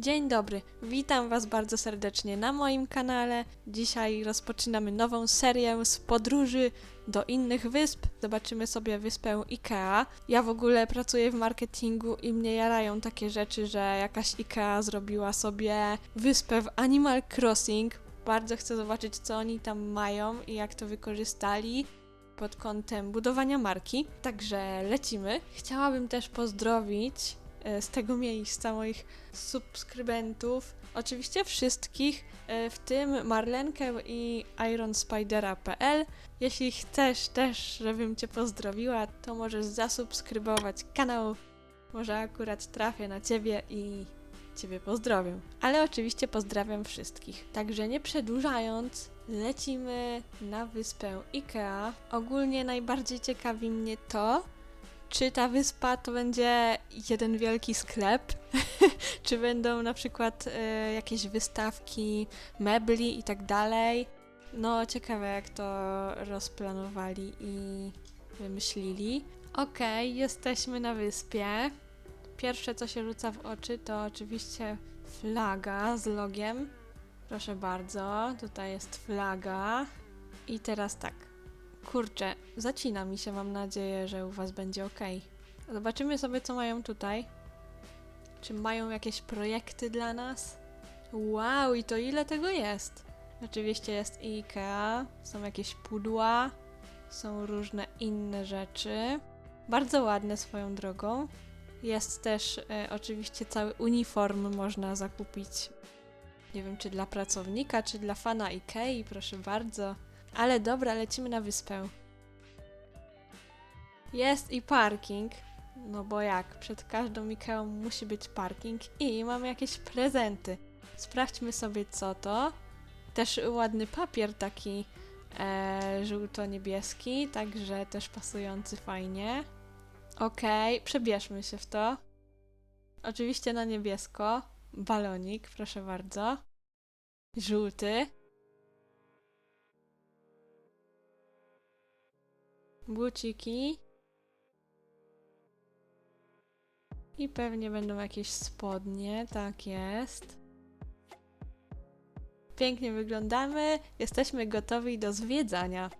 Dzień dobry, witam Was bardzo serdecznie na moim kanale. Dzisiaj rozpoczynamy nową serię z podróży do innych wysp. Zobaczymy sobie wyspę Ikea. Ja w ogóle pracuję w marketingu i mnie jarają takie rzeczy, że jakaś Ikea zrobiła sobie wyspę w Animal Crossing. Bardzo chcę zobaczyć, co oni tam mają i jak to wykorzystali pod kątem budowania marki. Także lecimy. Chciałabym też pozdrowić z tego miejsca moich subskrybentów. Oczywiście wszystkich, e, w tym Marlenkę i ironspidera.pl. Jeśli chcesz też, żebym Cię pozdrowiła, to możesz zasubskrybować kanał. Może akurat trafię na Ciebie i Ciebie pozdrowię. Ale oczywiście pozdrawiam wszystkich. Także nie przedłużając, lecimy na wyspę Ikea. Ogólnie najbardziej ciekawi mnie to, czy ta wyspa to będzie jeden wielki sklep, czy będą na przykład e, jakieś wystawki mebli i tak dalej. No, ciekawe jak to rozplanowali i wymyślili. Okej, jesteśmy na wyspie. Pierwsze co się rzuca w oczy to oczywiście flaga z logiem. Proszę bardzo, tutaj jest flaga. I teraz tak. Kurczę, zacina mi się, mam nadzieję, że u Was będzie ok. Zobaczymy sobie, co mają tutaj. Czy mają jakieś projekty dla nas? Wow, i to ile tego jest? Oczywiście jest i IKEA, są jakieś pudła, są różne inne rzeczy. Bardzo ładne swoją drogą. Jest też e, oczywiście cały uniform można zakupić. Nie wiem, czy dla pracownika, czy dla fana Ikei, proszę bardzo. Ale dobra, lecimy na wyspę. Jest i parking. No bo jak? Przed każdą Ikeą musi być parking i mamy jakieś prezenty. Sprawdźmy sobie co to. Też ładny papier taki e, żółto-niebieski, także też pasujący fajnie. Okej, przebierzmy się w to. Oczywiście na niebiesko. Balonik, proszę bardzo. Żółty. Buciki. I pewnie będą jakieś spodnie, tak jest. Pięknie wyglądamy, jesteśmy gotowi do zwiedzania.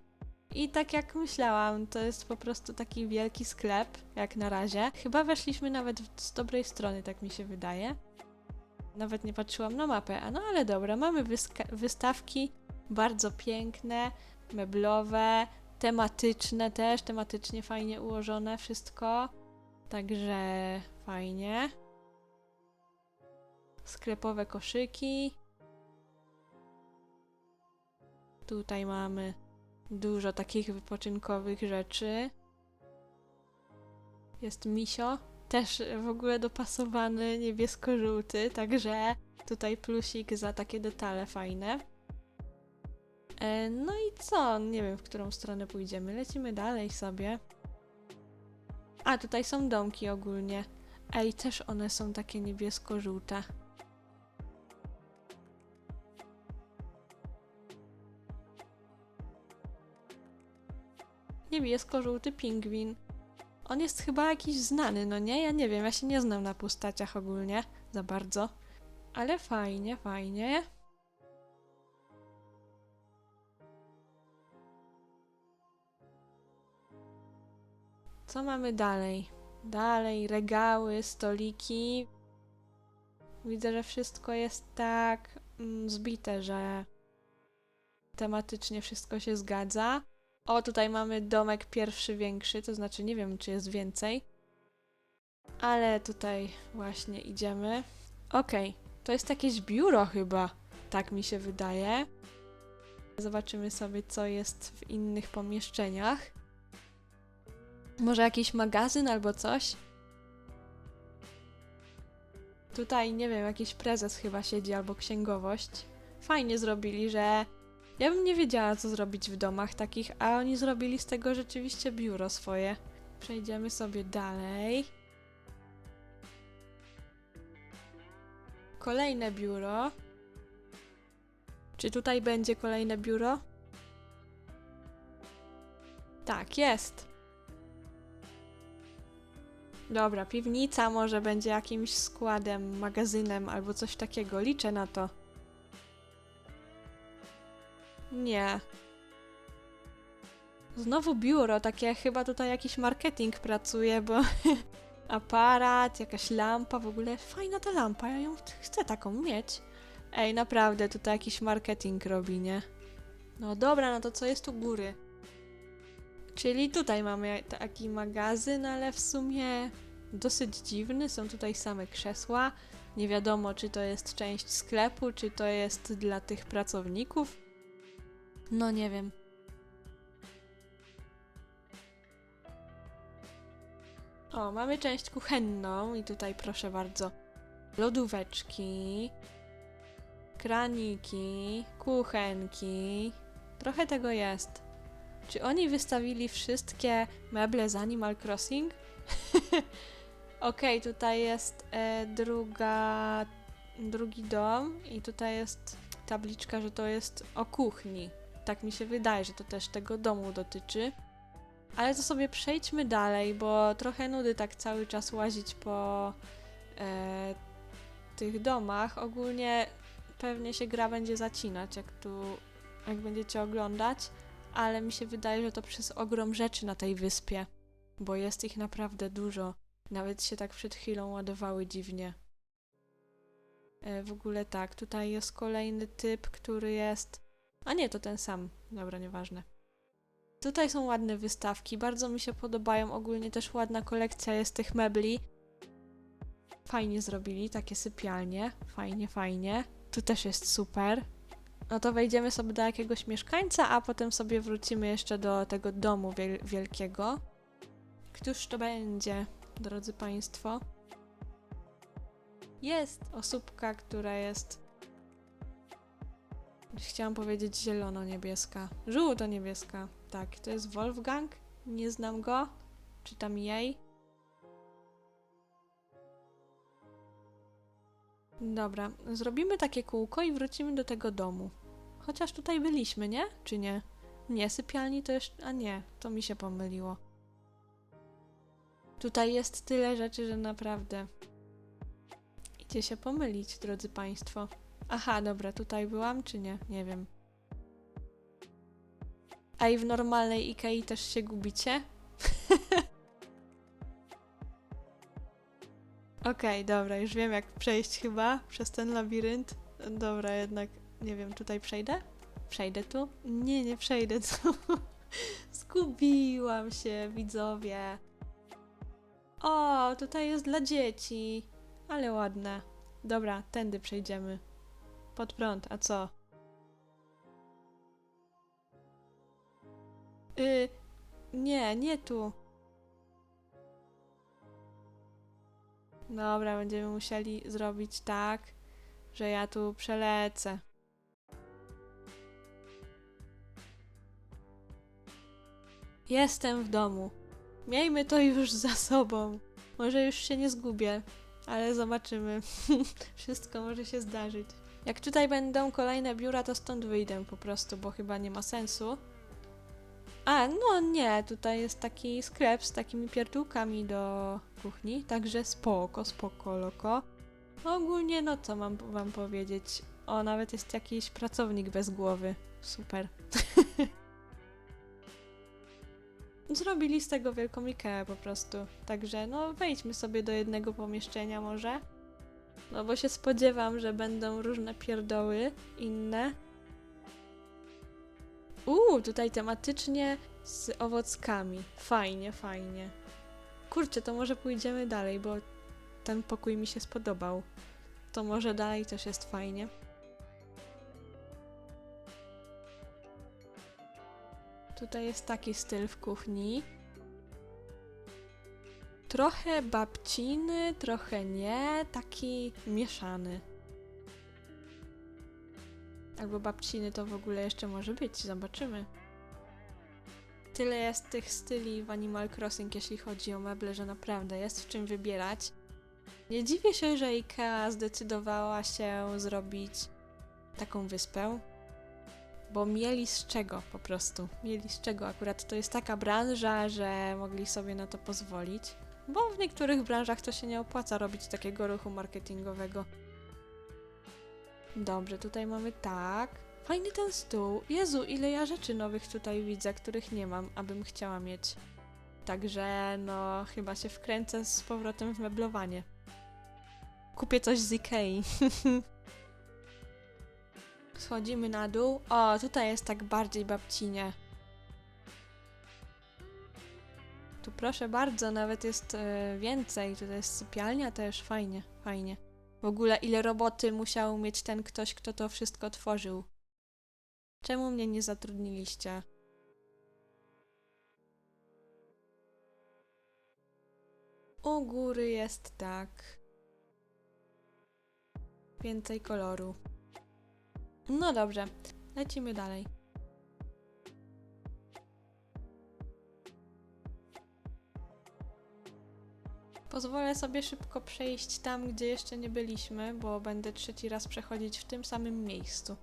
I tak jak myślałam, to jest po prostu taki wielki sklep, jak na razie. Chyba weszliśmy nawet z dobrej strony, tak mi się wydaje. Nawet nie patrzyłam na mapę, a no ale dobra, mamy wystawki bardzo piękne, meblowe, tematyczne też, tematycznie fajnie ułożone wszystko. Także fajnie. Sklepowe koszyki. Tutaj mamy dużo takich wypoczynkowych rzeczy. Jest misio, też w ogóle dopasowany niebiesko-żółty, także tutaj plusik za takie detale fajne. E, no i co? Nie wiem, w którą stronę pójdziemy. Lecimy dalej sobie. A, tutaj są domki ogólnie. Ej, też one są takie niebiesko-żółte. Niebiesko-żółty pingwin. On jest chyba jakiś znany, no nie? Ja nie wiem, ja się nie znam na postaciach ogólnie za bardzo. Ale fajnie, fajnie. Co mamy dalej? Dalej regały, stoliki. Widzę, że wszystko jest tak mm, zbite, że tematycznie wszystko się zgadza. O, tutaj mamy domek pierwszy większy, to znaczy nie wiem, czy jest więcej. Ale tutaj właśnie idziemy. Okej, to jest jakieś biuro chyba. Tak mi się wydaje. Zobaczymy sobie, co jest w innych pomieszczeniach. Może jakiś magazyn albo coś? Tutaj, nie wiem, jakiś prezes chyba siedzi albo księgowość. Fajnie zrobili, że ja bym nie wiedziała, co zrobić w domach takich, a oni zrobili z tego rzeczywiście biuro swoje. Przejdziemy sobie dalej. Kolejne biuro. Czy tutaj będzie kolejne biuro? Tak, jest. Dobra, piwnica może będzie jakimś składem, magazynem albo coś takiego. Liczę na to. Nie. Znowu biuro, takie chyba tutaj jakiś marketing pracuje, bo aparat, jakaś lampa, w ogóle fajna ta lampa, ja ją ch- chcę taką mieć. Ej, naprawdę, tutaj jakiś marketing robi, nie? No dobra, no to co jest u góry? Czyli tutaj mamy taki magazyn, ale w sumie dosyć dziwny. Są tutaj same krzesła. Nie wiadomo, czy to jest część sklepu, czy to jest dla tych pracowników. No nie wiem. O, mamy część kuchenną i tutaj proszę bardzo. Lodóweczki, kraniki, kuchenki. Trochę tego jest. Czy oni wystawili wszystkie meble z Animal Crossing? Okej, tutaj jest e, druga, drugi dom i tutaj jest tabliczka, że to jest o kuchni. Tak mi się wydaje, że to też tego domu dotyczy. Ale to sobie przejdźmy dalej, bo trochę nudy tak cały czas łazić po e, tych domach. Ogólnie pewnie się gra będzie zacinać, jak tu, jak będziecie oglądać, ale mi się wydaje, że to przez ogrom rzeczy na tej wyspie, bo jest ich naprawdę dużo. Nawet się tak przed chwilą ładowały dziwnie. E, w ogóle tak, tutaj jest kolejny typ, który jest. A nie, to ten sam. Dobra, nieważne. Tutaj są ładne wystawki, bardzo mi się podobają. Ogólnie też ładna kolekcja jest tych mebli. Fajnie zrobili, takie sypialnie. Fajnie, fajnie. Tu też jest super. No to wejdziemy sobie do jakiegoś mieszkańca, a potem sobie wrócimy jeszcze do tego domu wiel- wielkiego. Któż to będzie, drodzy Państwo? Jest osóbka, która jest. Chciałam powiedzieć zielono-niebieska. Żółto-niebieska. Tak, to jest Wolfgang. Nie znam go. Czytam jej. Dobra, zrobimy takie kółko i wrócimy do tego domu. Chociaż tutaj byliśmy, nie? Czy nie? Nie, sypialni to jeszcze... A nie, to mi się pomyliło. Tutaj jest tyle rzeczy, że naprawdę... Idzie się pomylić, drodzy Państwo. Aha, dobra, tutaj byłam, czy nie? Nie wiem. A i w normalnej Ikei też się gubicie? Okej, dobra, już wiem jak przejść chyba przez ten labirynt. Dobra, jednak nie wiem, tutaj przejdę? Przejdę tu? Nie, nie przejdę tu. Zgubiłam się, widzowie. O, tutaj jest dla dzieci. Ale ładne. Dobra, tędy przejdziemy. Pod prąd, a co? Y, nie, nie tu. Dobra, będziemy musieli zrobić tak, że ja tu przelecę. Jestem w domu. Miejmy to już za sobą. Może już się nie zgubię, ale zobaczymy. Wszystko może się zdarzyć. Jak tutaj będą kolejne biura, to stąd wyjdę po prostu, bo chyba nie ma sensu. A, no nie, tutaj jest taki sklep z takimi pierdółkami do kuchni, także spoko, spoko, loko. Ogólnie, no co mam wam powiedzieć? O, nawet jest jakiś pracownik bez głowy. Super. Zrobili z tego wielką Ikeę po prostu. Także, no, wejdźmy sobie do jednego pomieszczenia może. No, bo się spodziewam, że będą różne pierdoły inne. Uuu, tutaj tematycznie z owockami. Fajnie, fajnie. Kurczę, to może pójdziemy dalej, bo ten pokój mi się spodobał. To może dalej też jest fajnie. Tutaj jest taki styl w kuchni. Trochę babciny, trochę nie, taki mieszany. Albo babciny to w ogóle jeszcze może być, zobaczymy. Tyle jest tych styli w Animal Crossing, jeśli chodzi o meble, że naprawdę jest w czym wybierać. Nie dziwię się, że IKEA zdecydowała się zrobić taką wyspę, bo mieli z czego po prostu. Mieli z czego. Akurat to jest taka branża, że mogli sobie na to pozwolić. Bo w niektórych branżach to się nie opłaca robić takiego ruchu marketingowego. Dobrze, tutaj mamy tak. Fajny ten stół. Jezu, ile ja rzeczy nowych tutaj widzę, których nie mam, abym chciała mieć. Także no, chyba się wkręcę z powrotem w meblowanie. Kupię coś z Ikei. Schodzimy na dół. O, tutaj jest tak bardziej babcinie. Tu proszę bardzo, nawet jest e, więcej. Tutaj jest sypialnia też, fajnie, fajnie. W ogóle ile roboty musiał mieć ten ktoś, kto to wszystko tworzył. Czemu mnie nie zatrudniliście? U góry jest tak. Więcej koloru. No dobrze, lecimy dalej. Pozwolę sobie szybko przejść tam, gdzie jeszcze nie byliśmy, bo będę trzeci raz przechodzić w tym samym miejscu.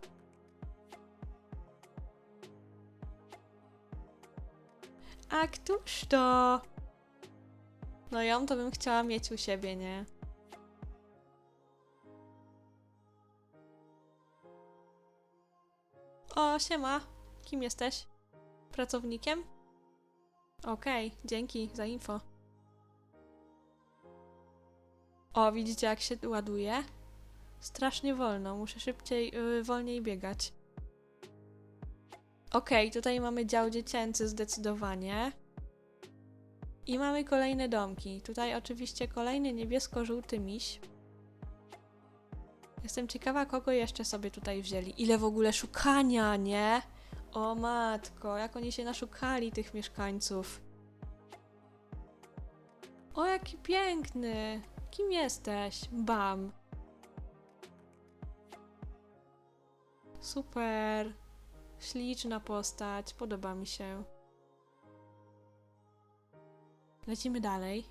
A któż to? No ją to bym chciała mieć u siebie, nie? O, siema. Kim jesteś? Pracownikiem? Okej, dzięki za info. O, widzicie jak się ładuje? Strasznie wolno, muszę szybciej, yy, wolniej biegać. Okej, tutaj mamy dział dziecięcy zdecydowanie. I mamy kolejne domki. Tutaj oczywiście kolejny niebiesko-żółty miś. Jestem ciekawa, kogo jeszcze sobie tutaj wzięli. Ile w ogóle szukania, nie? O matko, jak oni się naszukali tych mieszkańców. O, jaki piękny! Kim jesteś? Bam. Super. Śliczna postać, podoba mi się. Lecimy dalej.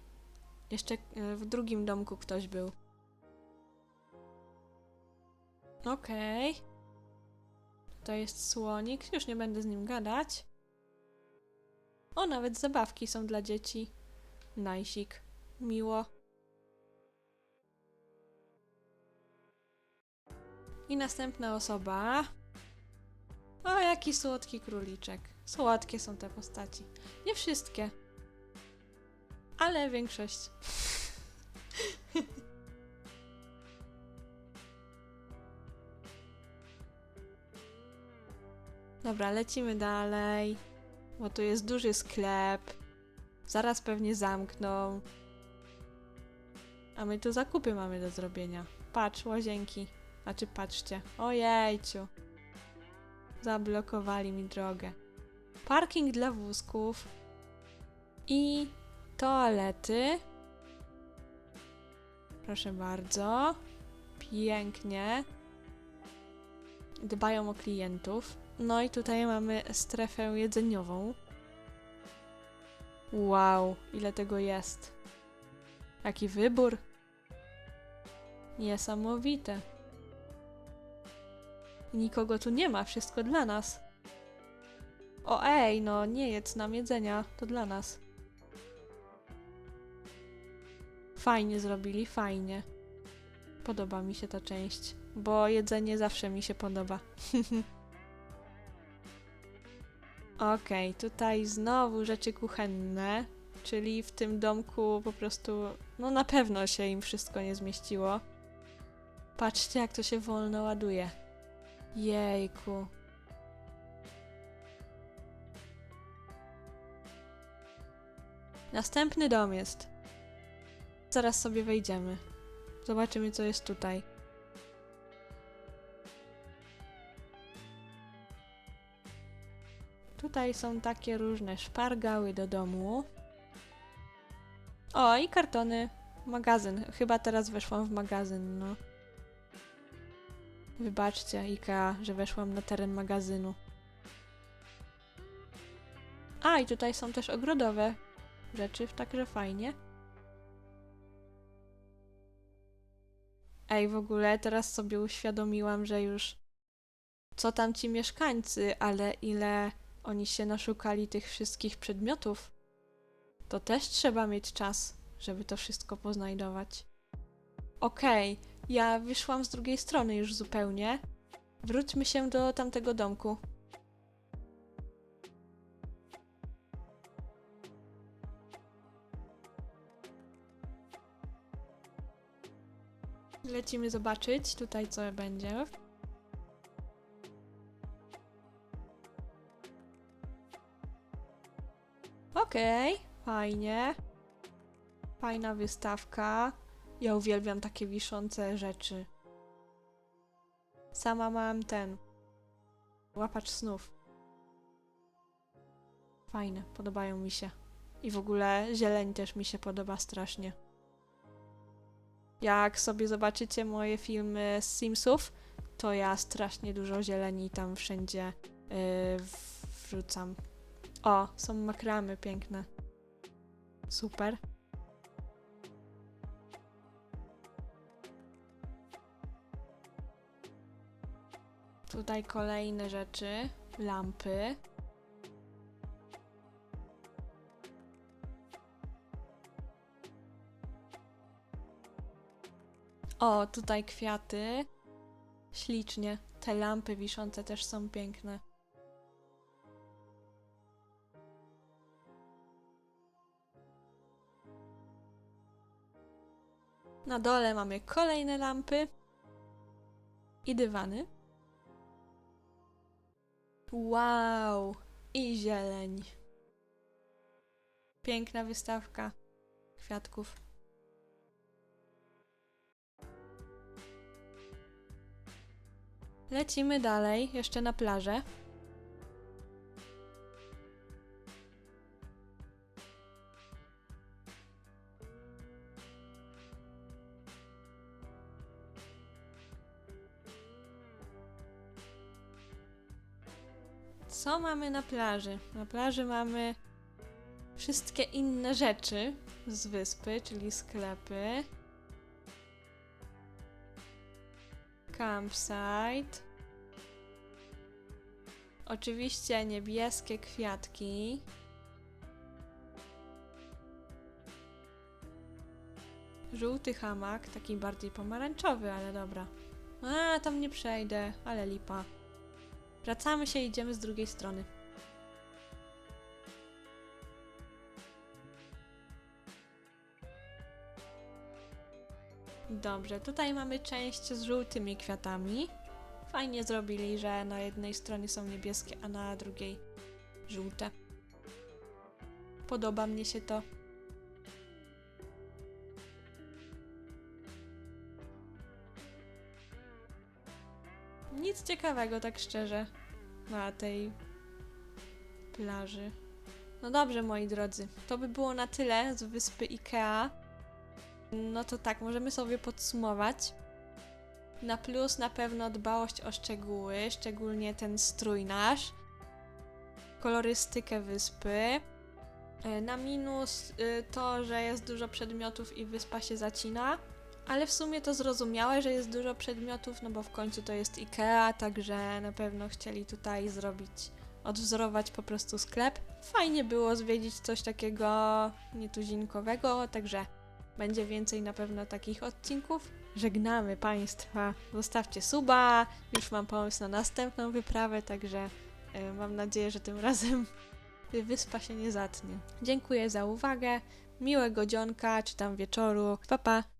Jeszcze e, w drugim domku ktoś był. Okej. To jest słonik, już nie będę z nim gadać. O, nawet zabawki są dla dzieci. Najsik. Miło. I następna osoba. O, jaki słodki króliczek. Słodkie są te postaci. Nie wszystkie. Ale większość. Dobra, lecimy dalej. Bo tu jest duży sklep. Zaraz pewnie zamkną. A my tu zakupy mamy do zrobienia. Patrz, łazienki. Znaczy, patrzcie. Ojejciu. Zablokowali mi drogę. Parking dla wózków. I toalety. Proszę bardzo. Pięknie. Dbają o klientów. No i tutaj mamy strefę jedzeniową. Wow, ile tego jest. Jaki wybór. Niesamowite. Nikogo tu nie ma, wszystko dla nas. O ej, no nie jedz nam jedzenia, to dla nas. Fajnie zrobili, fajnie. Podoba mi się ta część, bo jedzenie zawsze mi się podoba. Okej, tutaj znowu rzeczy kuchenne, czyli w tym domku po prostu, no na pewno się im wszystko nie zmieściło. Patrzcie, jak to się wolno ładuje. Jejku. Następny dom jest. Zaraz sobie wejdziemy. Zobaczymy, co jest tutaj. Tutaj są takie różne szpargały do domu. O, i kartony. Magazyn. Chyba teraz weszłam w magazyn, no. Wybaczcie, Ikea, że weszłam na teren magazynu. A, i tutaj są też ogrodowe rzeczy, także fajnie. Ej, w ogóle teraz sobie uświadomiłam, że już co tam ci mieszkańcy, ale ile oni się naszukali tych wszystkich przedmiotów. To też trzeba mieć czas, żeby to wszystko poznajdować. Okej, ja wyszłam z drugiej strony już zupełnie. Wróćmy się do tamtego domku. Lecimy zobaczyć tutaj, co będzie. Okej, fajnie. Fajna wystawka. Ja uwielbiam takie wiszące rzeczy. Sama mam ten. Łapacz snów. Fajne, podobają mi się. I w ogóle zieleń też mi się podoba strasznie. Jak sobie zobaczycie moje filmy z Simsów, to ja strasznie dużo zieleni tam wszędzie yy, wrzucam. O, są makramy piękne. Super. Tutaj kolejne rzeczy. Lampy. O, tutaj kwiaty. Ślicznie. Te lampy wiszące też są piękne. Na dole mamy kolejne lampy i dywany. Wow! I zieleń. Piękna wystawka kwiatków. Lecimy dalej, jeszcze na plażę. Co mamy na plaży? Na plaży mamy wszystkie inne rzeczy z wyspy, czyli sklepy. Campsite. Oczywiście niebieskie kwiatki. Żółty hamak, taki bardziej pomarańczowy, ale dobra. A, tam nie przejdę, ale lipa. Wracamy się i idziemy z drugiej strony. Dobrze, tutaj mamy część z żółtymi kwiatami. Fajnie zrobili, że na jednej stronie są niebieskie, a na drugiej żółte. Podoba mnie się to. Nic ciekawego, tak szczerze, na tej plaży. No dobrze, moi drodzy, to by było na tyle z wyspy Ikea. No to tak, możemy sobie podsumować. Na plus na pewno dbałość o szczegóły, szczególnie ten strój nasz. Kolorystykę wyspy. E, Na minus y, to, że jest dużo przedmiotów i wyspa się zacina. Ale w sumie to zrozumiałe, że jest dużo przedmiotów, no bo w końcu to jest IKEA, także na pewno chcieli tutaj zrobić, odwzorować po prostu sklep. Fajnie było zwiedzić coś takiego nietuzinkowego, także będzie więcej na pewno takich odcinków. Żegnamy Państwa. Zostawcie suba. Już mam pomysł na następną wyprawę, także e, mam nadzieję, że tym razem wyspa się nie zatnie. Dziękuję za uwagę. Miłego dzionka czy tam wieczoru. Pa pa!